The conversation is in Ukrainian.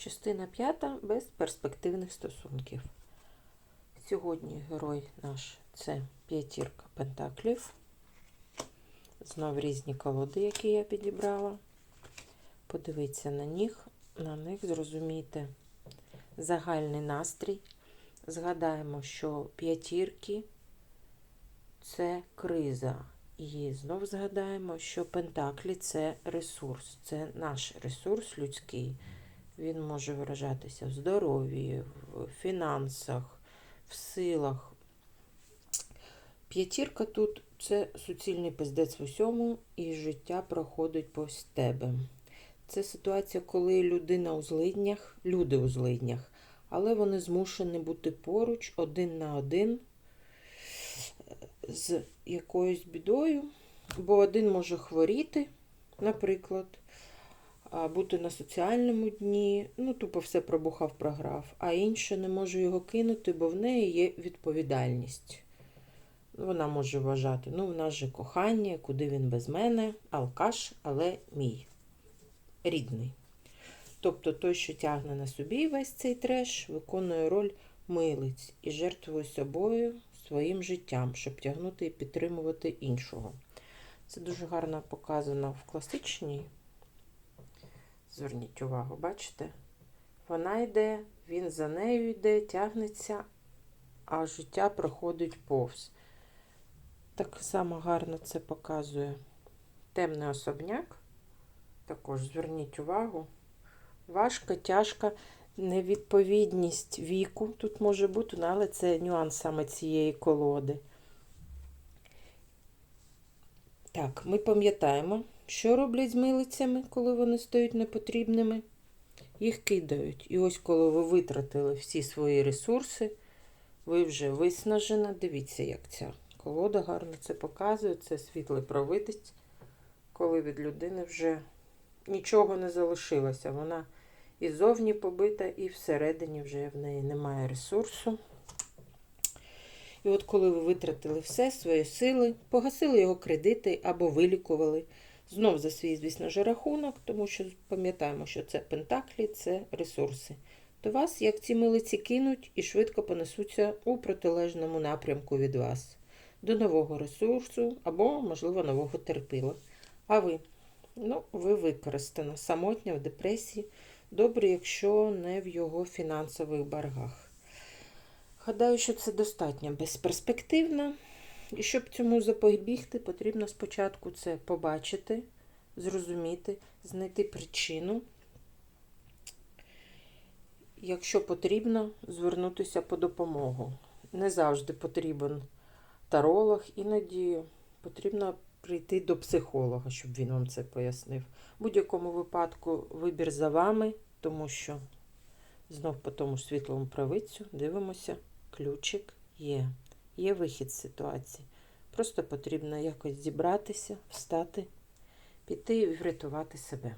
Частина п'ята без перспективних стосунків. Сьогодні герой наш це п'ятірка пентаклів. Знов різні колоди, які я підібрала. Подивіться на них, на них зрозумійте загальний настрій. Згадаємо, що п'ятірки це криза. І знов згадаємо, що пентаклі це ресурс, це наш ресурс людський. Він може виражатися в здоров'ї, в фінансах, в силах. П'ятірка тут це суцільний пиздець в усьому, і життя проходить повз тебе. Це ситуація, коли людина у злиднях, люди у злиднях, але вони змушені бути поруч один на один з якоюсь бідою, бо один може хворіти, наприклад, бути на соціальному дні, ну, тупо все пробухав, програв, а інша не може його кинути, бо в неї є відповідальність. Вона може вважати, ну, в нас же кохання, куди він без мене, алкаш, але мій рідний. Тобто той, що тягне на собі весь цей треш, виконує роль милиць і жертвує собою своїм життям, щоб тягнути і підтримувати іншого. Це дуже гарно показано в класичній. Зверніть увагу, бачите? Вона йде, він за нею йде, тягнеться, а життя проходить повз. Так само гарно це показує темний особняк. Також зверніть увагу. Важка, тяжка невідповідність віку тут може бути, ну, але це нюанс саме цієї колоди. Так, ми пам'ятаємо, що роблять з милицями, коли вони стають непотрібними. Їх кидають. І ось коли ви витратили всі свої ресурси, ви вже виснажена. Дивіться, як ця колода гарно це показує. Це світлий провидець, коли від людини вже нічого не залишилося. Вона і зовні побита, і всередині вже в неї немає ресурсу. І от коли ви витратили все, свої сили, погасили його кредити або вилікували, знов за свій, звісно ж, рахунок, тому що пам'ятаємо, що це пентаклі, це ресурси. То вас, як ці милиці, кинуть і швидко понесуться у протилежному напрямку від вас, до нового ресурсу або, можливо, нового терпила. А ви? Ну, ви використана самотня в депресії. Добре, якщо не в його фінансових боргах. Гадаю, що це достатньо безперспективно. І щоб цьому запобігти, потрібно спочатку це побачити, зрозуміти, знайти причину. Якщо потрібно, звернутися по допомогу. Не завжди потрібен таролог, іноді потрібно прийти до психолога, щоб він вам це пояснив. В будь-якому випадку вибір за вами, тому що знов по тому світлому правицю дивимося, ключик є. Є вихід з ситуації. Просто потрібно якось зібратися, встати, піти і врятувати себе.